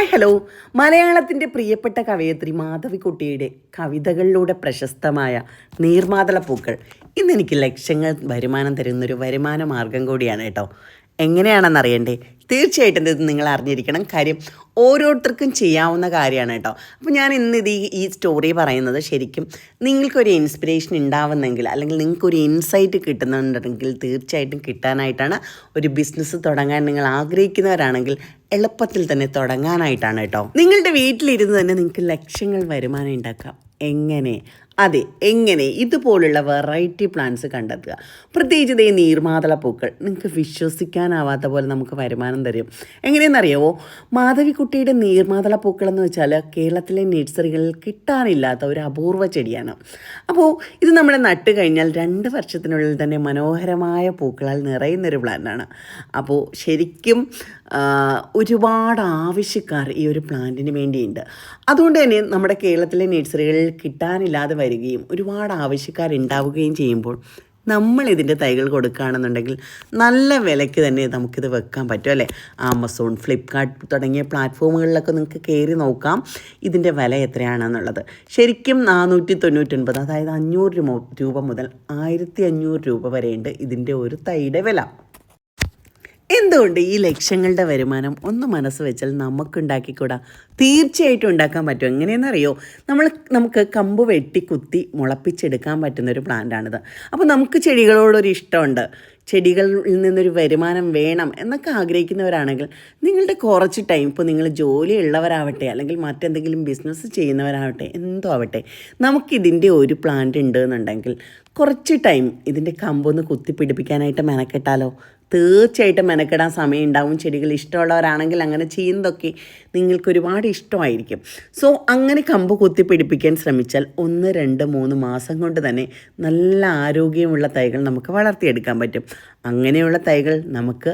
Hi hello മലയാളത്തിന്റെ പ്രിയപ്പെട്ട കവയത്രി മാധവിക്കുട്ടിയുടെ കവിതകളിലൂടെ പ്രശസ്തമായ നീർമാതള പൂക്കൾ ഇന്ന് എനിക്ക് ലക്ഷങ്ങൾ വരുമാനം തരുന്നൊരു വരുമാന മാർഗം കൂടിയാണ് കേട്ടോ. എങ്ങനെയാണെന്ന് അറിയണ്ടേ തീർച്ചയായിട്ടും ഇത് നിങ്ങൾ അറിഞ്ഞിരിക്കണം. കാര്യം ഓരോരുത്തർക്കും ചെയ്യാവുന്ന കാര്യമാണ് കേട്ടോ. അപ്പോൾ ഞാൻ ഇന്ന് ഇത് ഈ- സ്റ്റോറി പറയുന്നത് ശരിക്കും നിങ്ങൾക്കൊരു ഇൻസ്പിറേഷൻ ഉണ്ടാവുന്നെങ്കിൽ അല്ലെങ്കിൽ നിങ്ങൾക്കൊരു ഇൻസൈറ്റ് കിട്ടുന്നുണ്ടെങ്കിൽ തീർച്ചയായിട്ടും കിട്ടാനായിട്ടാണ് ഒരു ബിസിനസ് തുടങ്ങാൻ നിങ്ങൾ ആഗ്രഹിക്കുന്നവരാണെങ്കിൽ എളുപ്പത്തിൽ തന്നെ തുടങ്ങാനായിട്ടാണ് കേട്ടോ. നിങ്ങളുടെ വീട്ടിലിരുന്ന് തന്നെ നിങ്ങൾക്ക് ലക്ഷ്യങ്ങൾ വരുമാനം ഉണ്ടാക്കാം. എങ്ങനെ? അതെ എങ്ങനെ? ഇതുപോലുള്ള വെറൈറ്റി പ്ലാന്റ്സ് കണ്ടെത്തുക. പ്രത്യേകിച്ച് ഇതേ നീർമാതള പൂക്കൾ. നിങ്ങൾക്ക് വിശ്വസിക്കാനാവാത്ത പോലെ നമുക്ക് വരുമാനം തരും. എങ്ങനെയെന്നറിയാവോ? മാധവിക്കുട്ടിയുടെ നീർമാതള പൂക്കൾ എന്ന് വെച്ചാൽ കേരളത്തിലെ നഴ്സറികളിൽ കിട്ടാനില്ലാത്ത ഒരു അപൂർവ ചെടിയാണ്. അപ്പോൾ ഇത് നമ്മൾ നട്ട് കഴിഞ്ഞാൽ രണ്ട് വർഷത്തിനുള്ളിൽ തന്നെ മനോഹരമായ പൂക്കളാൽ നിറയുന്നൊരു പ്ലാന്റാണ് അപ്പോൾ ശരിക്കും ഒരുപാട് ആവശ്യക്കാർ ഈ ഒരു പ്ലാന്റിന് വേണ്ടിയുണ്ട്. അതുകൊണ്ട് തന്നെ നമ്മുടെ കേരളത്തിലെ നഴ്സറികളിൽ കിട്ടാനില്ലാതെ വരികയും ഒരുപാട് ആവശ്യക്കാരുണ്ടാവുകയും ചെയ്യുമ്പോൾ നമ്മൾ ഇതിന്റെ തൈകൾ കൊടുക്കുകയാണെന്നുണ്ടെങ്കിൽ നല്ല വിലയ്ക്ക് തന്നെ നമുക്കിത് വെക്കാൻ പറ്റും അല്ലേ? ആമസോൺ ഫ്ലിപ്കാർട്ട് തുടങ്ങിയ പ്ലാറ്റ്ഫോമുകളിലൊക്കെ നിങ്ങൾക്ക് കയറി നോക്കാം ഇതിന്റെ വില എത്രയാണെന്നുള്ളത്. ശരിക്കും നാനൂറ്റി തൊണ്ണൂറ്റൊൻപത് അതായത് അഞ്ഞൂറ് രൂപ മുതൽ ആയിരത്തി അഞ്ഞൂറ് രൂപ വരെയുണ്ട് ഇതിന്റെ ഒരു തൈയുടെ വില. എന്തുകൊണ്ട് ഈ ലക്ഷ്യങ്ങളുടെ വരുമാനം ഒന്ന് മനസ്സ് വെച്ചാൽ നമുക്കുണ്ടാക്കിക്കൂടാ? തീർച്ചയായിട്ടും ഉണ്ടാക്കാൻ പറ്റും. എങ്ങനെയെന്നറിയോ? നമ്മൾ നമുക്ക് കമ്പ് വെട്ടി കുത്തി മുളപ്പിച്ചെടുക്കാൻ പറ്റുന്ന ഒരു പ്ലാന്റാണിത് അപ്പോൾ നമുക്ക് ചെടികളോടൊരു ഇഷ്ടമുണ്ട്. ചെടികളിൽ നിന്നൊരു വരുമാനം വേണം എന്നൊക്കെ ആഗ്രഹിക്കുന്നവരാണെങ്കിൽ നിങ്ങളുടെ കുറച്ച് ടൈം ഇപ്പോൾ നിങ്ങൾ ജോലി ഉള്ളവരാവട്ടെ അല്ലെങ്കിൽ മറ്റെന്തെങ്കിലും ബിസിനസ് ചെയ്യുന്നവരാവട്ടെ എന്തോ ആവട്ടെ നമുക്കിതിന്റെ ഒരു പ്ലാന്റ് ഉണ്ട് എന്നുണ്ടെങ്കിൽ കുറച്ച് ടൈം ഇതിന്റെ കമ്പൊന്ന് കുത്തിപ്പിടിപ്പിക്കാനായിട്ട് മെനക്കെട്ടാലോ? തീർച്ചയായിട്ടും മെനക്കെടാൻ സമയം ഉണ്ടാവും ചെടികൾ ഇഷ്ടമുള്ളവരാണെങ്കിൽ അങ്ങനെ ചെയ്യുന്നതൊക്കെ നിങ്ങൾക്ക് ഒരുപാട് ഇഷ്ടമായിരിക്കും. സോ അങ്ങനെ കമ്പ് കുത്തി പിടിപ്പിക്കാൻ ശ്രമിച്ചാൽ ഒന്ന് രണ്ട് മൂന്ന് മാസം കൊണ്ട് തന്നെ നല്ല ആരോഗ്യമുള്ള തൈകൾ നമുക്ക് വളർത്തിയെടുക്കാൻ പറ്റും. അങ്ങനെയുള്ള തൈകൾ നമുക്ക്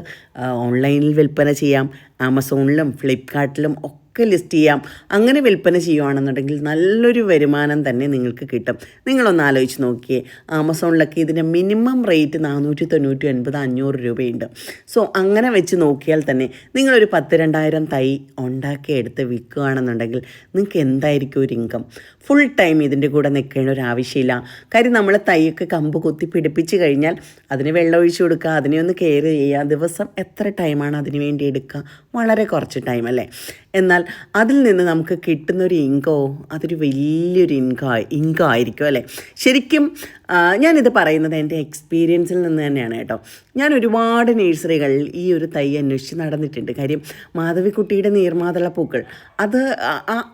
ഓൺലൈനിൽ വിൽപ്പന ചെയ്യാം. ആമസോണിലും ഫ്ലിപ്കാർട്ടിലും ഒക്കെ ലിസ്റ്റ് ചെയ്യാം. അങ്ങനെ വിൽപ്പന ചെയ്യുകയാണെന്നുണ്ടെങ്കിൽ നല്ലൊരു വരുമാനം തന്നെ നിങ്ങൾക്ക് കിട്ടും. നിങ്ങളൊന്ന് ആലോചിച്ച് നോക്കിയേ. ആമസോണിലൊക്കെ ഇതിന്റെ മിനിമം റേറ്റ് നാനൂറ്റി തൊണ്ണൂറ്റി ഒൻപത് അഞ്ഞൂറ് രൂപയുണ്ട്. സോ അങ്ങനെ വെച്ച് നോക്കിയാൽ തന്നെ നിങ്ങളൊരു പത്ത് രണ്ടായിരം തൈ ഉണ്ടാക്കിയെടുത്ത് വിൽക്കുകയാണെന്നുണ്ടെങ്കിൽ നിങ്ങൾക്ക് എന്തായിരിക്കും ഒരു ഇൻകം? ഫുൾ ടൈം ഇതിന്റെ കൂടെ നിൽക്കേണ്ട ഒരു ആവശ്യമില്ല. കാര്യം നമ്മൾ തൈയൊക്കെ കമ്പ് കുത്തി പിടിപ്പിച്ച് കഴിഞ്ഞാൽ അതിന് വെള്ളം കൊടുക്കുക അതിനെ ഒന്ന് കെയർ ചെയ്യുക ദിവസം എത്ര ടൈമാണ് അതിന് വേണ്ടി എടുക്കുക? വളരെ കുറച്ച് ടൈം അല്ലേ? എന്നാൽ അതിൽ നിന്ന് നമുക്ക് കിട്ടുന്നൊരു ഇൻകോ അതൊരു വലിയൊരു ഇൻകോ ഇൻകോ ആയിരിക്കും അല്ലേ? ശരിക്കും ഞാനിത് പറയുന്നത് എന്റെ എക്സ്പീരിയൻസിൽ നിന്ന് തന്നെയാണ് കേട്ടോ. ഞാൻ ഒരുപാട് നഴ്സറികളിൽ ഈ ഒരു തൈ അന്വേഷിച്ച് നടന്നിട്ടുണ്ട്. കാര്യം മാധവിക്കുട്ടിയുടെ നീർമാതള പൂക്കൾ അത്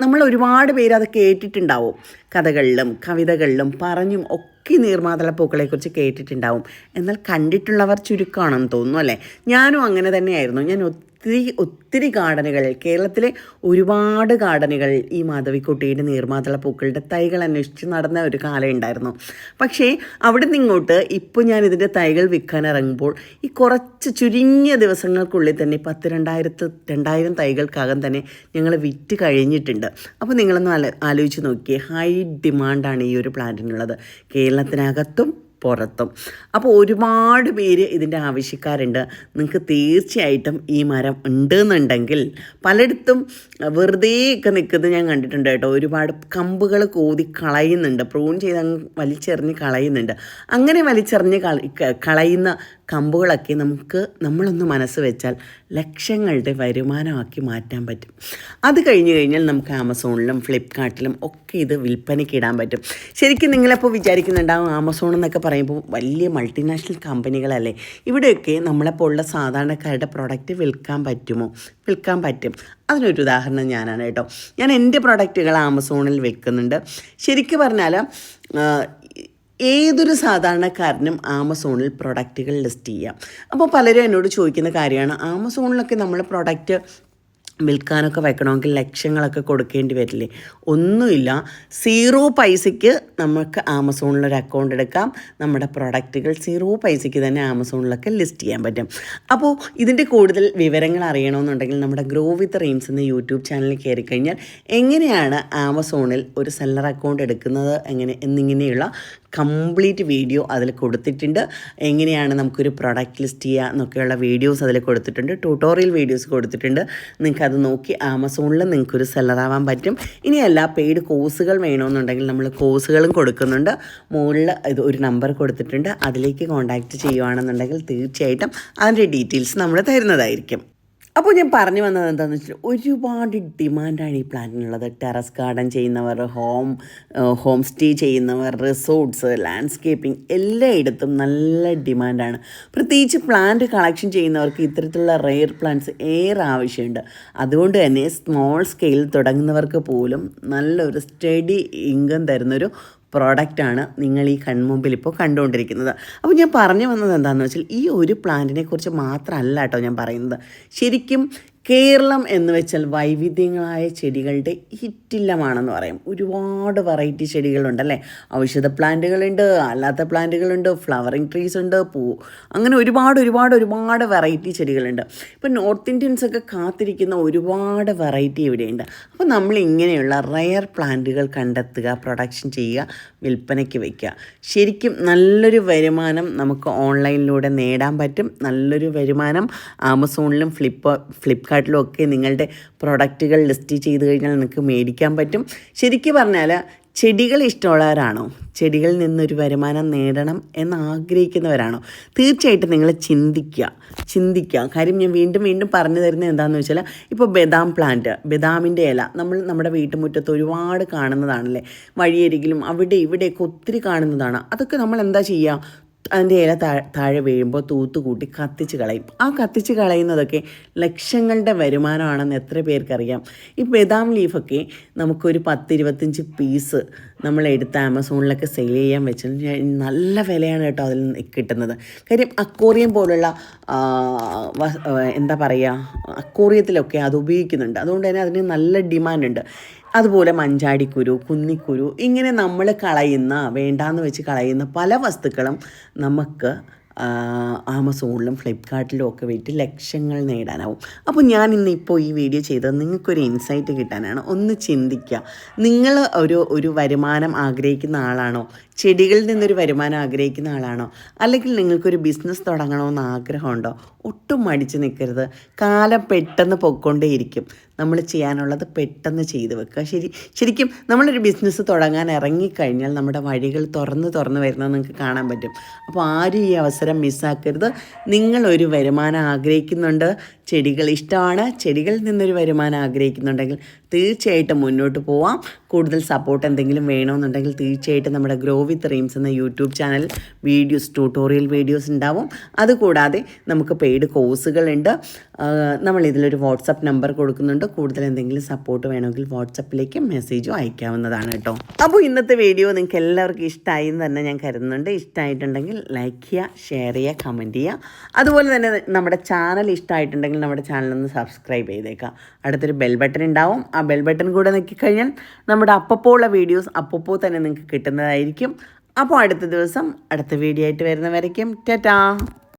നമ്മൾ ഒരുപാട് പേര് അത് കേട്ടിട്ടുണ്ടാവും. കഥകളിലും കവിതകളിലും പറഞ്ഞും ഒക്കെ നീർമാതള പൂക്കളെക്കുറിച്ച് കേട്ടിട്ടുണ്ടാവും. എന്നാൽ കണ്ടിട്ടുള്ളവർ ചുരുക്കമാണെന്ന് തോന്നുന്നു അല്ലേ? ഞാനും അങ്ങനെ തന്നെയായിരുന്നു. ഞാൻ ഒത്തിരി ഒത്തിരി ഗാർഡനുകൾ. കേരളത്തിലെ ഒരുപാട് ഗാർഡനുകൾ ഈ മാധവിക്കുട്ടിയുടെ നീർമാതള പൂക്കളുടെ തൈകൾ അന്വേഷിച്ച് നടന്ന ഒരു കാലം ഉണ്ടായിരുന്നു. പക്ഷേ അവിടെ നിന്ന് ഇങ്ങോട്ട് ഇപ്പോൾ ഞാൻ ഇതിന്റെ തൈകൾ വിൽക്കാൻ ഇറങ്ങുമ്പോൾ ഈ കുറച്ച് ചുരുങ്ങിയ ദിവസങ്ങൾക്കുള്ളിൽ തന്നെ പത്ത് രണ്ടായിരത്തി രണ്ടായിരം തൈകൾക്കകം തന്നെ ഞങ്ങൾ വിറ്റ് കഴിഞ്ഞിട്ടുണ്ട്. അപ്പോൾ നിങ്ങളൊന്ന് ആലോ ആലോചിച്ച് നോക്കിയേ ഹൈ ഡിമാൻഡാണ് ഈ ഒരു പ്ലാന്റിനുള്ളത്. കേരളത്തിനകത്തും പുറത്തും. അപ്പോൾ ഒരുപാട് പേര് ഇതിന്റെ ആവശ്യക്കാരുണ്ട്. നിങ്ങൾക്ക് തീർച്ചയായിട്ടും ഈ മരം ഉണ്ട് എന്നുണ്ടെങ്കിൽ പലയിടത്തും വെറുതെ ഒക്കെ നിൽക്കുന്നത് ഞാൻ കണ്ടിട്ടുണ്ട് കേട്ടോ. ഒരുപാട് കമ്പുകൾ കോതി കളയുന്നുണ്ട്. പ്രൂൺ ചെയ്ത് അങ്ങ് വലിച്ചെറിഞ്ഞ് കളയുന്നുണ്ട്. അങ്ങനെ വലിച്ചെറിഞ്ഞ് കളയുന്ന കമ്പുകളൊക്കെ നമുക്ക് നമ്മളൊന്ന് മനസ്സ് വെച്ചാൽ ലക്ഷങ്ങളുടെ വരുമാനമാക്കി മാറ്റാൻ പറ്റും. അത് കഴിഞ്ഞ് കഴിഞ്ഞാൽ നമുക്ക് ആമസോണിലും ഫ്ലിപ്കാർട്ടിലും ഒക്കെ ഇത് വിൽപ്പനയ്ക്ക് ഇടാൻ പറ്റും. ശരിക്കും നിങ്ങളെപ്പോൾ വിചാരിക്കുന്നുണ്ടാവും ആമസോൺ എന്നൊക്കെ പറയുമ്പോൾ വലിയ മൾട്ടിനാഷണൽ കമ്പനികളല്ലേ? ഇവിടെയൊക്കെ നമ്മളെപ്പോലുള്ള സാധാരണക്കാരുടെ പ്രൊഡക്റ്റ് വിൽക്കാൻ പറ്റുമോ? വിൽക്കാൻ പറ്റും. അതിനൊരു ഉദാഹരണം ഞാനാണ് കേട്ടോ. ഞാൻ എന്റെ പ്രൊഡക്റ്റുകൾ ആമസോണിൽ വിൽക്കുന്നുണ്ട്. ശരിക്കും പറഞ്ഞാൽ ഏതൊരു സാധാരണക്കാരനും ആമസോണിൽ പ്രൊഡക്റ്റുകൾ ലിസ്റ്റ് ചെയ്യാം. അപ്പോൾ പലരും എന്നോട് ചോദിക്കുന്ന കാര്യമാണ് ആമസോണിലൊക്കെ നമ്മൾ പ്രൊഡക്റ്റ് വിൽക്കാനൊക്കെ വെക്കണമെങ്കിൽ ലക്ഷങ്ങളൊക്കെ കൊടുക്കേണ്ടി വരില്ലേ? ഒന്നുമില്ല. സീറോ പൈസയ്ക്ക് നമുക്ക് ആമസോണിലൊരു അക്കൗണ്ട് എടുക്കാം. നമ്മുടെ പ്രൊഡക്റ്റുകൾ സീറോ പൈസയ്ക്ക് തന്നെ ആമസോണിലൊക്കെ ലിസ്റ്റ് ചെയ്യാൻ പറ്റും. അപ്പോൾ ഇതിന്റെ കൂടുതൽ വിവരങ്ങൾ അറിയണമെന്നുണ്ടെങ്കിൽ നമ്മുടെ ഗ്രോ വിത്ത് റെയിംസ് എന്ന യൂട്യൂബ് ചാനലിൽ കയറി കഴിഞ്ഞാൽ എങ്ങനെയാണ് ആമസോണിൽ ഒരു സെല്ലർ അക്കൗണ്ട് എടുക്കുന്നത് എങ്ങനെ എന്നിങ്ങനെയുള്ള കംപ്ലീറ്റ് വീഡിയോ അതിൽ കൊടുത്തിട്ടുണ്ട്. എങ്ങനെയാണ് നമുക്കൊരു പ്രൊഡക്റ്റ് ലിസ്റ്റ് ചെയ്യുക എന്നൊക്കെയുള്ള വീഡിയോസ് അതിൽ കൊടുത്തിട്ടുണ്ട്. ട്യൂട്ടോറിയൽ വീഡിയോസ് കൊടുത്തിട്ടുണ്ട്. നിങ്ങൾക്ക് അത് നോക്കി ആമസോണിൽ നിങ്ങൾക്കൊരു സെല്ലറാവാൻ പറ്റും. ഇനി ഇനിയല്ല പെയ്ഡ് കോഴ്സുകൾ വേണമെന്നുണ്ടെങ്കിൽ നമ്മൾ കോഴ്സുകളും കൊടുക്കുന്നുണ്ട്. മുകളിൽ ഇത് ഒരു നമ്പർ കൊടുത്തിട്ടുണ്ട്. അതിലേക്ക് കോൺടാക്റ്റ് ചെയ്യുകയാണെന്നുണ്ടെങ്കിൽ തീർച്ചയായിട്ടും അതിന്റെ ഡീറ്റെയിൽസ് നമ്മൾ തരുന്നതായിരിക്കും. അപ്പോൾ ഞാൻ പറഞ്ഞു വന്നത് എന്താണെന്ന് വെച്ചാൽ ഒരുപാട് ഡിമാൻഡാണ് ഈ പ്ലാന്റിനുള്ളത് ടെറസ് ഗാർഡൻ ചെയ്യുന്നവർ ഹോം ഹോം സ്റ്റേ ചെയ്യുന്നവർ റിസോർട്ട്സ് ലാൻഡ്സ്കേപ്പിംഗ് എല്ലായിടത്തും നല്ല ഡിമാൻഡാണ് പ്രത്യേകിച്ച് പ്ലാന്റ് കളക്ഷൻ ചെയ്യുന്നവർക്ക് ഇത്തരത്തിലുള്ള റെയർ പ്ലാന്റ്സ് ഏറെ ആവശ്യമുണ്ട്. അതുകൊണ്ട് തന്നെ സ്മോൾ സ്കെയിൽ തുടങ്ങുന്നവർക്ക് പോലും നല്ലൊരു സ്റ്റഡി ഇൻകം തരുന്നൊരു പ്രോഡക്റ്റാണ് നിങ്ങൾ ഈ കൺമുമ്പിൽ ഇപ്പോൾ കണ്ടുകൊണ്ടിരിക്കുന്നത്. അപ്പോൾ ഞാൻ പറഞ്ഞു വന്നത് എന്താണെന്ന് വെച്ചാൽ ഈ ഒരു പ്ലാന്റിനെ കുറിച്ച് മാത്രമല്ല കേട്ടോ ഞാൻ പറയുന്നത്. ശരിക്കും കേരളം എന്ന് വെച്ചാൽ വൈവിധ്യങ്ങളായ ചെടികളുടെ ഹിറ്റില്ലമാണെന്ന് പറയും. ഒരുപാട് വെറൈറ്റി ചെടികളുണ്ടല്ലേ ഔഷധ പ്ലാന്റുകളുണ്ട് അല്ലാത്ത പ്ലാന്റുകളുണ്ട് ഫ്ലവറിങ് ട്രീസ് ഉണ്ട് പൂ അങ്ങനെ ഒരുപാട് ഒരുപാട് ഒരുപാട് വെറൈറ്റി ചെടികളുണ്ട്. ഇപ്പം നോർത്ത് ഇന്ത്യൻസ് ഒക്കെ കാത്തിരിക്കുന്ന ഒരുപാട് വെറൈറ്റി ഇവിടെയുണ്ട്. അപ്പോൾ നമ്മൾ ഇങ്ങനെയുള്ള റയർ പ്ലാന്റുകൾ കണ്ടെത്തുക പ്രൊഡക്ഷൻ ചെയ്യുക വിൽപ്പനയ്ക്ക് വയ്ക്കുക ശരിക്കും നല്ലൊരു വരുമാനം നമുക്ക് ഓൺലൈനിലൂടെ നേടാൻ പറ്റും. നല്ലൊരു വരുമാനം ആമസോണിലും ഫ്ലിപ്പ് ഫ്ലിപ്പ് ഫ്ലിപ്കാർട്ടിലും ഒക്കെ നിങ്ങളുടെ പ്രൊഡക്റ്റുകൾ ലിസ്റ്റ് ചെയ്ത് കഴിഞ്ഞാൽ നിങ്ങൾക്ക് മേടിക്കാൻ പറ്റും. ശരിക്കും പറഞ്ഞാൽ ചെടികൾ ഇഷ്ടമുള്ളവരാണോ? ചെടികളിൽ നിന്നൊരു വരുമാനം നേടണം എന്ന് ആഗ്രഹിക്കുന്നവരാണോ? തീർച്ചയായിട്ടും നിങ്ങൾ ചിന്തിക്കുക ചിന്തിക്കുക. കാര്യം ഞാൻ വീണ്ടും വീണ്ടും പറഞ്ഞു തരുന്നത് എന്താണെന്ന് വെച്ചാൽ ഇപ്പോൾ ബദാം പ്ലാന്റ് ബദാമിന്റെ ഇല നമ്മൾ നമ്മുടെ വീട്ടുമുറ്റത്ത് ഒരുപാട് കാണുന്നതാണല്ലേ? വഴിയരികിലും അവിടെ ഇവിടെയൊക്കെ ഒത്തിരി കാണുന്നതാണ്. അതൊക്കെ നമ്മൾ എന്താ ചെയ്യുക? അതിന്റെ ഇല താ താഴെ വീഴുമ്പോൾ തൂത്ത് കൂട്ടി കത്തിച്ച് കളയും. ആ കത്തിച്ച് കളയുന്നതൊക്കെ ലക്ഷങ്ങളുടെ വരുമാനമാണെന്ന് എത്ര പേർക്കറിയാം. ഈ ബദാം ലീഫൊക്കെ നമുക്കൊരു പത്തിരുപത്തഞ്ച് പീസ് നമ്മൾ എടുത്ത് ആമസോണിലൊക്കെ സെയിൽ ചെയ്യാൻ വെച്ചാൽ നല്ല വിലയാണ് കേട്ടോ അതിൽ കിട്ടുന്നത്. കാര്യം അക്കോറിയം പോലുള്ള എന്താ പറയുക അക്കോറിയത്തിലൊക്കെ അത് ഉപയോഗിക്കുന്നുണ്ട്. അതുകൊണ്ട് തന്നെ അതിന് നല്ല ഡിമാൻഡുണ്ട്. അതുപോലെ മഞ്ചാടിക്കുരു കുന്നിക്കുരു ഇങ്ങനെ നമ്മൾ കളയുന്ന വേണ്ടാന്ന് വെച്ച് കളയുന്ന പല വസ്തുക്കളും നമുക്ക് ആമസോണിലും ഫ്ലിപ്കാർട്ടിലും ഒക്കെ വിറ്റ് ലക്ഷങ്ങൾ നേടാനാവും. അപ്പോൾ ഞാൻ ഇന്ന് ഇപ്പോൾ ഈ വീഡിയോ ചെയ്തത് നിങ്ങൾക്കൊരു ഇൻസൈറ്റ് കിട്ടാനാണ്. ഒന്ന് ചിന്തിക്കുക നിങ്ങൾ ഒരു ഒരു വരുമാനം ആഗ്രഹിക്കുന്ന ആളാണോ? ചെടികളിൽ നിന്നൊരു വരുമാനം ആഗ്രഹിക്കുന്ന ആളാണോ? അല്ലെങ്കിൽ നിങ്ങൾക്കൊരു ബിസിനസ് തുടങ്ങണമെന്ന് ആഗ്രഹമുണ്ടോ? ഒട്ടും മടിച്ച് നിൽക്കരുത്. കാലം പെട്ടെന്ന് പൊയ്ക്കൊണ്ടേയിരിക്കും. നമ്മൾ ചെയ്യാനുള്ളത് പെട്ടെന്ന് ചെയ്ത് വെക്കുക. ശരി ശരിക്കും നമ്മളൊരു ബിസിനസ് തുടങ്ങാൻ ഇറങ്ങിക്കഴിഞ്ഞാൽ നമ്മുടെ വഴികൾ തുറന്ന് തുറന്ന് വരുന്നത് നിങ്ങൾക്ക് കാണാൻ പറ്റും. അപ്പോൾ ആരും ഈ അവസരം മിസ്സാക്കരുത് നിങ്ങളൊരു വരുമാനം ആഗ്രഹിക്കുന്നുണ്ട്. ചെടികൾ ഇഷ്ടമാണ്. ചെടികളിൽ നിന്നൊരു വരുമാനം ആഗ്രഹിക്കുന്നുണ്ടെങ്കിൽ തീർച്ചയായിട്ടും മുന്നോട്ട് പോവാം. കൂടുതൽ സപ്പോർട്ട് എന്തെങ്കിലും വേണമെന്നുണ്ടെങ്കിൽ തീർച്ചയായിട്ടും നമ്മുടെ ഗ്രോ വിത്ത് റീംസ് എന്ന YouTube channel videos tutorial videos ഉണ്ടാവും. അതുകൂടാതെ നമുക്ക് പെയ്ഡ് കോഴ്സുകളുണ്ട് നമ്മൾ ഇതിലൊരു വാട്സപ്പ് നമ്പർ കൊടുക്കുന്നുണ്ട്. കൂടുതൽ എന്തെങ്കിലും സപ്പോർട്ട് വേണമെങ്കിൽ വാട്സപ്പിലേക്ക് മെസ്സേജും അയക്കാവുന്നതാണ് കേട്ടോ. അപ്പോൾ ഇന്നത്തെ വീഡിയോ നിങ്ങൾക്ക് എല്ലാവർക്കും ഇഷ്ടമായി എന്ന് തന്നെ ഞാൻ കരുതുന്നുണ്ട്. ഇഷ്ടമായിട്ടുണ്ടെങ്കിൽ ലൈക്ക് ചെയ്യുക ഷെയർ ചെയ്യുക കമന്റ് ചെയ്യുക. അതുപോലെ തന്നെ നമ്മുടെ ചാനൽ ഇഷ്ടമായിട്ടുണ്ടെങ്കിൽ നമ്മുടെ ചാനലൊന്ന് സബ്സ്ക്രൈബ് ചെയ്തേക്കാം അടുത്തൊരു ബെൽ ബട്ടൺ ഉണ്ടാവും. ആ ബെൽ ബട്ടൺ കൂടെ നോക്കിക്കഴിഞ്ഞാൽ നമ്മുടെ അപ്പപ്പോൾ ഉള്ള വീഡിയോസ് അപ്പപ്പോൾ തന്നെ നിങ്ങൾക്ക് കിട്ടുന്നതായിരിക്കും. അപ്പോൾ അടുത്ത ദിവസം അടുത്ത വീഡിയോ ആയിട്ട് വരുന്നവരേക്കും ടാറ്റാ.